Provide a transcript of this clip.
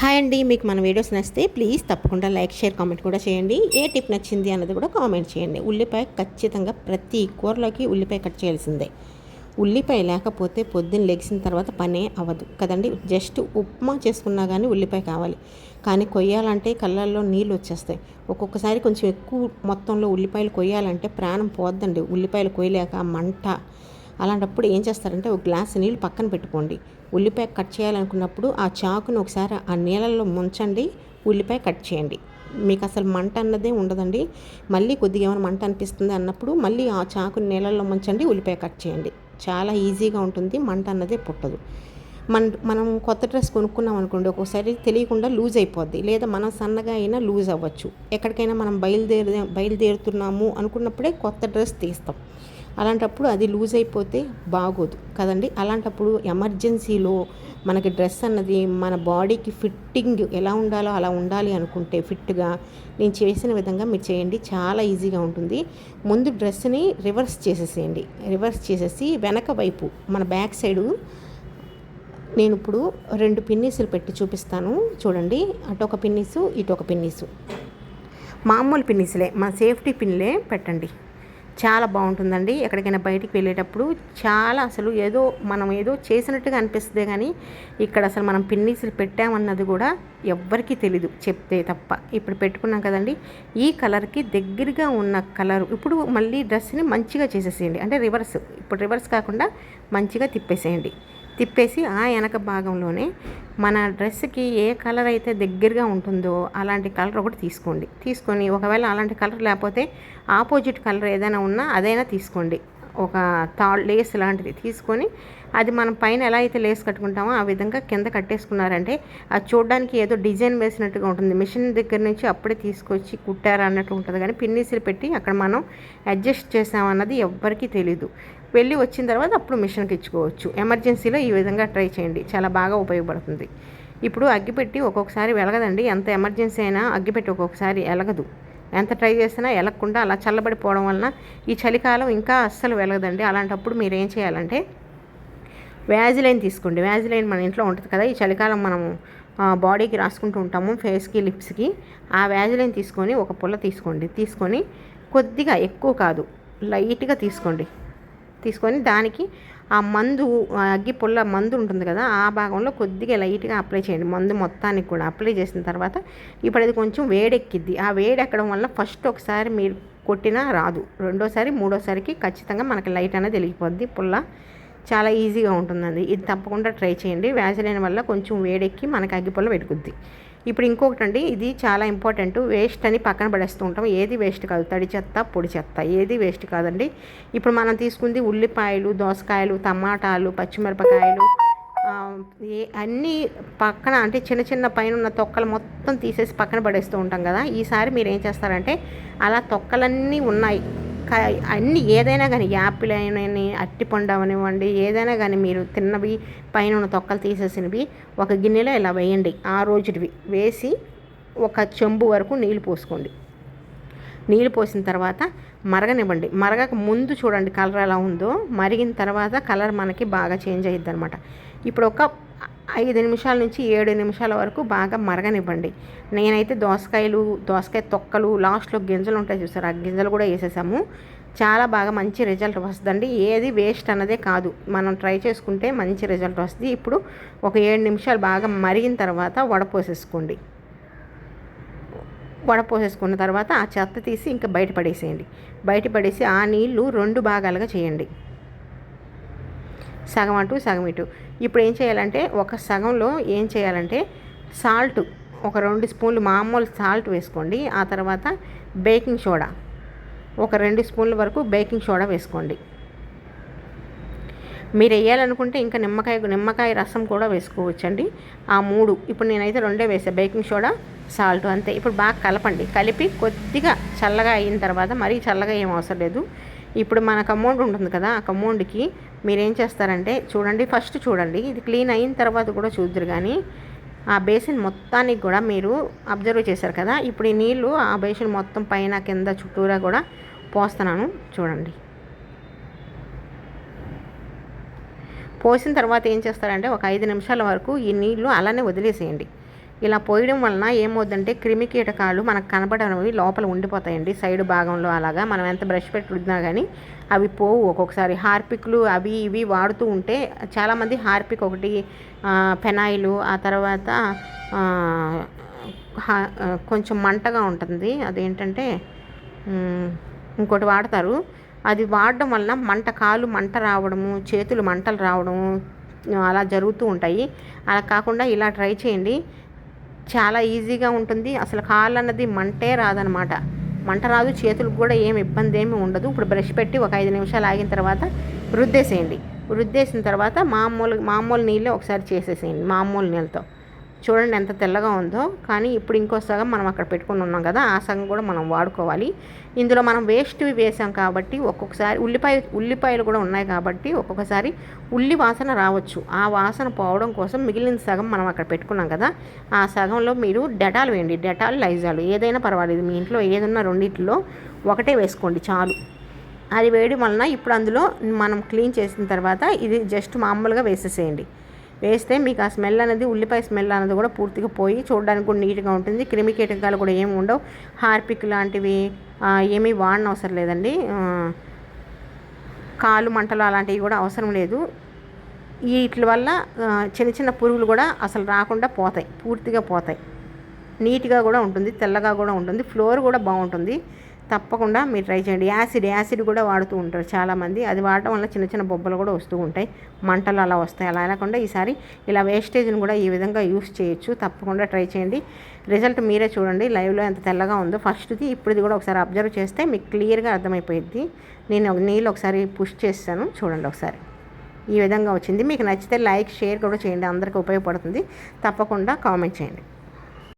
Hi అండి మీకు మన వీడియోస్ నచ్చితే ప్లీజ్ తప్పకుండా లైక్ షేర్ కామెంట్ కూడా చేయండి. ఏ టిప్ నచ్చింది అన్నది కూడా కామెంట్ చేయండి. ఉల్లిపాయ ఖచ్చితంగా ప్రతి కూరలోకి ఉల్లిపాయ కట్ చేయాల్సిందే. ఉల్లిపాయ లేకపోతే పొద్దున్న లెగిసిన తర్వాత పనే అవ్వదు కదండి. జస్ట్ ఉప్మా చేసుకున్నా కానీ ఉల్లిపాయ కావాలి. కానీ కొయ్యాలంటే కళ్ళల్లో నీళ్ళు వచ్చేస్తాయి. ఒక్కొక్కసారి కొంచెం ఎక్కువ మొత్తంలో ఉల్లిపాయలు కొయ్యాలంటే ప్రాణం పోద్దండి. ఉల్లిపాయలు కొయ్యలేక మంట అలాంటప్పుడు ఏం చేస్తారంటే ఒక గ్లాస్ నీళ్ళు పక్కన పెట్టుకోండి. ఉల్లిపాయ కట్ చేయాలనుకున్నప్పుడు ఆ చాకును ఒకసారి ఆ నీళ్ళల్లో ముంచండి ఉల్లిపాయ కట్ చేయండి. మీకు అసలు మంట అన్నదే ఉండదండి. మళ్ళీ కొద్దిగా ఏమైనా మంట అనిపిస్తుంది అన్నప్పుడు మళ్ళీ ఆ చాకుని నీళ్ళల్లో ముంచండి ఉల్లిపాయ కట్ చేయండి. చాలా ఈజీగా ఉంటుంది మంట అన్నదే పుట్టదు. మన మనం కొత్త డ్రెస్ కొనుక్కున్నాం అనుకోండి ఒక్కోసారి తెలియకుండా లూజ్ అయిపోద్ది. లేదా మనం సన్నగా అయినా లూజ్ అవ్వచ్చు. ఎక్కడికైనా మనం బయలుదేరి బయలుదేరుతున్నాము అనుకున్నప్పుడే కొత్త డ్రెస్ తీస్తాం. అలాంటప్పుడు అది లూజ్ అయిపోతే బాగోదు. కదండి? అలాంటప్పుడు ఎమర్జెన్సీలో మనకి డ్రెస్ అన్నది మన బాడీకి ఫిట్టింగ్ ఎలా ఉండాలో అలా ఉండాలి అనుకుంటే ఫిట్గా నేను చేసిన విధంగా మీరు చేయండి. చాలా ఈజీగా ఉంటుంది. ముందు డ్రెస్ని రివర్స్ చేసేసేయండి. రివర్స్ చేసేసి వెనక వైపు మన బ్యాక్ సైడు నేను ఇప్పుడు రెండు పిన్నీసులు పెట్టి చూపిస్తాను. చూడండి. అటు ఒక పిన్నీసు ఇటు ఒక పిన్నీసు. మామూలు పిన్నీసులే. మా సేఫ్టీ పిన్లే పెట్టండి. చాలా బాగుంటుందండి. ఎక్కడికైనా బయటికి వెళ్ళేటప్పుడు చాలా అసలు ఏదో మనం ఏదో చేసినట్టుగా అనిపిస్తుంది కానీ ఇక్కడ అసలు మనం పిన్నీసులు పెట్టామన్నది కూడా ఎవ్వరికీ తెలీదు. చెప్తే తప్ప. ఇప్పుడు పెట్టుకున్నాం కదండి. ఈ కలర్కి దగ్గరగా ఉన్న కలర్ ఇప్పుడు మళ్ళీ డ్రెస్ని మంచిగా చేసేసేయండి. అంటే రివర్స్. ఇప్పుడు రివర్స్ కాకుండా మంచిగా తిప్పేసేయండి. తిప్పేసి ఆ వెనక భాగంలోనే మన డ్రెస్కి ఏ కలర్ అయితే దగ్గరగా ఉంటుందో అలాంటి కలర్ ఒకటి తీసుకోండి. తీసుకొని ఒకవేళ అలాంటి కలర్ లేకపోతే ఆపోజిట్ కలర్ ఏదైనా ఉన్నా అదైనా తీసుకోండి. ఒక తాళ్ లేస్ లాంటిది తీసుకొని అది మనం పైన ఎలా అయితే లేస్ కట్టుకుంటామో ఆ విధంగా కింద కట్టేసుకున్నారంటే అది చూడడానికి ఏదో డిజైన్ వేసినట్టుగా ఉంటుంది. మిషన్ దగ్గర నుంచి అప్పుడే తీసుకొచ్చి కుట్టారు అన్నట్టు ఉంటుంది. కానీ పిన్నీసులు పెట్టి అక్కడ మనం అడ్జస్ట్ చేసామన్నది ఎవ్వరికీ తెలీదు. వెళ్ళి వచ్చిన తర్వాత అప్పుడు మిషన్కి ఇచ్చుకోవచ్చు. ఎమర్జెన్సీలో ఈ విధంగా ట్రై చేయండి. చాలా బాగా ఉపయోగపడుతుంది. ఇప్పుడు అగ్గిపెట్టి ఒక్కొక్కసారి వెలగదండి. ఎంత ఎమర్జెన్సీ అయినా అగ్గిపెట్టి ఒక్కొక్కసారి ఎలగదు. ఎంత ట్రై చేసినా ఎలగకుండా అలా చల్లబడిపోవడం వలన ఈ చలికాలం ఇంకా అస్సలు వెలగదండి. అలాంటప్పుడు మీరు ఏం చేయాలంటే వ్యాజిలైన్ తీసుకోండి. వ్యాజిలైన్ మన ఇంట్లో ఉంటుంది కదా ఈ చలికాలం మనము బాడీకి రాసుకుంటూ ఉంటాము ఫేస్కి లిప్స్కి. ఆ వ్యాజిలైన్ తీసుకొని ఒక పుల్ల తీసుకోండి. తీసుకొని కొద్దిగా ఎక్కువ కాదు లైట్గా తీసుకోండి. తీసుకొని దానికి ఆ మందు అగ్గి పుల్ల మందు ఉంటుంది కదా ఆ భాగంలో కొద్దిగా లైట్గా అప్లై చేయండి. మందు మొత్తానికి కూడా అప్లై చేసిన తర్వాత ఇప్పుడు అది కొంచెం వేడెక్కిద్ది. ఆ వేడెక్కడం వల్ల ఫస్ట్ ఒకసారి మీరు కొట్టినా రాదు. రెండోసారి మూడోసారికి ఖచ్చితంగా మనకి లైట్ అనేది వెలిగిపోద్ది. పుల్ల చాలా ఈజీగా ఉంటుందండి. ఇది తప్పకుండా ట్రై చేయండి. వ్యాజిలైన్ వల్ల కొంచెం వేడెక్కి మనకి అగ్గిపుల్ల పెట్టుకుద్ది ఇప్పుడు ఇంకొకటి అండి ఇది చాలా ఇంపార్టెంట్. వేస్ట్ అని పక్కన పడేస్తూ ఉంటాం. ఏది వేస్ట్ కాదు. తడి చెత్త పొడి చెత్త ఏది వేస్ట్ కాదండి. ఇప్పుడు మనం తీసుకుంది ఉల్లిపాయలు దోసకాయలు టమాటాలు పచ్చిమిరపకాయలు ఏ అన్నీ పక్కన అంటే చిన్న చిన్న పైన ఉన్న తొక్కలు మొత్తం తీసేసి పక్కన పడేస్తూ ఉంటాం కదా. ఈసారి మీరు ఏం చేస్తారంటే అలా తొక్కలన్నీ ఉన్నాయి. అన్ని ఏదైనా కానీ యాపిల్ అయినవి అట్టిపండు అవనివ్వండి ఏదైనా కానీ మీరు తిన్నవి పైన ఉన్న తొక్కలు తీసేసినవి ఒక గిన్నెలో ఇలా వేయండి. ఆ రోజువి వేసి ఒక చెంబు వరకు నీళ్ళు పోసుకోండి. నీళ్ళు పోసిన తర్వాత మరగనివ్వండి. మరగక ముందు చూడండి కలర్ ఎలా ఉందో. మరిగిన తర్వాత కలర్ మనకి బాగా చేంజ్ అయ్యిద్ది అనమాట ఇప్పుడు ఒక ఐదు నిమిషాల నుంచి ఏడు నిమిషాల వరకు బాగా మరగనివ్వండి. నేనైతే దోసకాయలు దోసకాయ తొక్కలు లాస్ట్లో గింజలు ఉంటాయి చూసారు? ఆ గింజలు కూడా వేసేసాము. చాలా బాగా మంచి రిజల్ట్ వస్తుందండి. ఏది వేస్ట్ అన్నదే కాదు. మనం ట్రై చేసుకుంటే మంచి రిజల్ట్ వస్తుంది. ఇప్పుడు ఒక ఏడు నిమిషాలు బాగా మరిగిన తర్వాత వడపోసేసుకోండి వడపోసేసుకున్న తర్వాత ఆ చెత్త తీసి ఇంకా బయట పడేసేయండి. బయట పడేసి ఆ నీళ్ళు రెండు భాగాలుగా చేయండి. సగం అటు సగం ఇటు. ఇప్పుడు ఏం చేయాలంటే ఒక సగంలో ఏం చేయాలంటే సాల్ట్ ఒక రెండు స్పూన్లు మామూలు సాల్ట్ వేసుకోండి. ఆ తర్వాత బేకింగ్ సోడా ఒక రెండు స్పూన్ల వరకు బేకింగ్ సోడా వేసుకోండి. మీరు వేయాలనుకుంటే ఇంకా నిమ్మకాయ నిమ్మకాయ రసం కూడా వేసుకోవచ్చండి. ఆ మూడు ఇప్పుడు నేనైతే రెండే వేసా బేకింగ్ సోడా సాల్ట్ అంతే. ఇప్పుడు బాగా కలపండి. కలిపి కొద్దిగా చల్లగా అయిన తర్వాత మరీ చల్లగా ఏం అవసరం లేదు. ఇప్పుడు మనకు అమౌంట్ ఉంటుంది కదా ఆ అమౌంట్కి మీరు ఏం చేస్తారంటే చూడండి ఫస్ట్ చూడండి ఇది క్లీన్ అయిన తర్వాత కూడా చూద్దరు కానీ ఆ బేసిన్ మొత్తానికి కూడా మీరు అబ్జర్వ్ చేశారు కదా ఇప్పుడు ఈ నీళ్ళు ఆ బేసిన్ మొత్తం పైన కింద చుట్టూరా కూడా పోస్తున్నాను చూడండి. పోసిన తర్వాత ఏం చేస్తారంటే ఒక ఐదు నిమిషాల వరకు ఈ నీళ్ళు అలానే వదిలేసేయండి. ఇలా పోయడం వలన ఏమవుతుందంటే క్రిమి కీటకాలు మనకు కనపడనివి లోపల ఉండిపోతాయండి. సైడ్ భాగంలో అలాగా మనం ఎంత బ్రష్ పెట్టి రుద్దినా కానీ అవి పోవు ఒక్కొక్కసారి. హార్పిక్లు అవి ఇవి వాడుతూ ఉంటే చాలామంది హార్పిక్ ఒకటి పెనాయిలు ఆ తర్వాత కొంచెం మంటగా ఉంటుంది. అదేంటంటే ఇంకోటి వాడతారు. అది వాడడం వలన మంట కాలు మంట రావడము చేతులు మంటలు రావడము అలా జరుగుతూ ఉంటాయి. అలా కాకుండా ఇలా ట్రై చేయండి. చాలా ఈజీగా ఉంటుంది. అసలు కాళ్ళు అన్నది మంటే రాదనమాట. మంట రాదు చేతులకు కూడా ఏం ఇబ్బంది ఏమి ఉండదు. ఇప్పుడు బ్రష్ పెట్టి ఒక ఐదు నిమిషాలు ఆగిన తర్వాత రుద్దేసేయండి. రుద్దేసిన తర్వాత మామూలు మామూలు నీళ్ళే ఒకసారి చేసేసేయండి మామూలు నీళ్ళతో. చూడండి ఎంత తెల్లగా ఉందో. కానీ ఇప్పుడు ఇంకో సగం మనం అక్కడ పెట్టుకుని ఉన్నాం కదా ఆ సగం కూడా మనం వాడుకోవాలి. ఇందులో మనం వేస్ట్ వేసాం కాబట్టి ఒక్కొక్కసారి ఉల్లిపాయ ఉల్లిపాయలు కూడా ఉన్నాయి కాబట్టి ఒక్కొక్కసారి ఉల్లి వాసన రావచ్చు. ఆ వాసన పోవడం కోసం మిగిలిన సగం మనం అక్కడ పెట్టుకున్నాం కదా ఆ సగంలో మీరు డెటాల్ వేయండి. డెటాల్ లైజాలు. ఏదైనా పర్వాలేదు. మీ ఇంట్లో ఏదన్నా రెండింటిలో ఒకటే వేసుకోండి చాలు. అది వేయడం వలన ఇప్పుడు అందులో మనం క్లీన్ చేసిన తర్వాత ఇది జస్ట్ మామూలుగా వేసేసేయండి. వేస్తే మీకు ఆ స్మెల్ అనేది ఉల్లిపాయ స్మెల్ అనేది కూడా పూర్తిగా పోయి చూడడానికి కూడా నీట్గా ఉంటుంది. క్రిమి కీటకాలు కూడా ఏమి ఉండవు. హార్పిక్ లాంటివి ఏమీ వాడిన అవసరం లేదండి కాలు మంటలు అలాంటివి కూడా అవసరం లేదు. వీటి వల్ల చిన్న చిన్న పురుగులు కూడా అసలు రాకుండా పోతాయి. పూర్తిగా పోతాయి. నీట్గా కూడా ఉంటుంది తెల్లగా కూడా ఉంటుంది. ఫ్లోర్ కూడా బాగుంటుంది. తప్పకుండా మీరు ట్రై చేయండి. యాసిడ్ యాసిడ్ కూడా వాడుతూ ఉంటారు చాలామంది. అది వాడటం వల్ల చిన్న చిన్న బొబ్బలు కూడా వస్తూ ఉంటాయి. మంటలు అలా వస్తాయి. అలా అనకుండా ఈసారి ఇలా వేస్టేజ్ని కూడా ఈ విధంగా యూస్ చేయొచ్చు. తప్పకుండా ట్రై చేయండి. రిజల్ట్ మీరే చూడండి. లైవ్లో ఎంత తెల్లగా ఉందో. ఫస్ట్ది ఇప్పుడుది కూడా ఒకసారి అబ్జర్వ్ చేస్తే మీకు క్లియర్గా అర్థమైపోయింది నేను నీళ్ళు ఒకసారి పుష్ చేస్తాను. చూడండి ఒకసారి. ఈ విధంగా వచ్చింది. మీకు నచ్చితే లైక్ షేర్ కూడా చేయండి. అందరికీ ఉపయోగపడుతుంది. తప్పకుండా కామెంట్ చేయండి.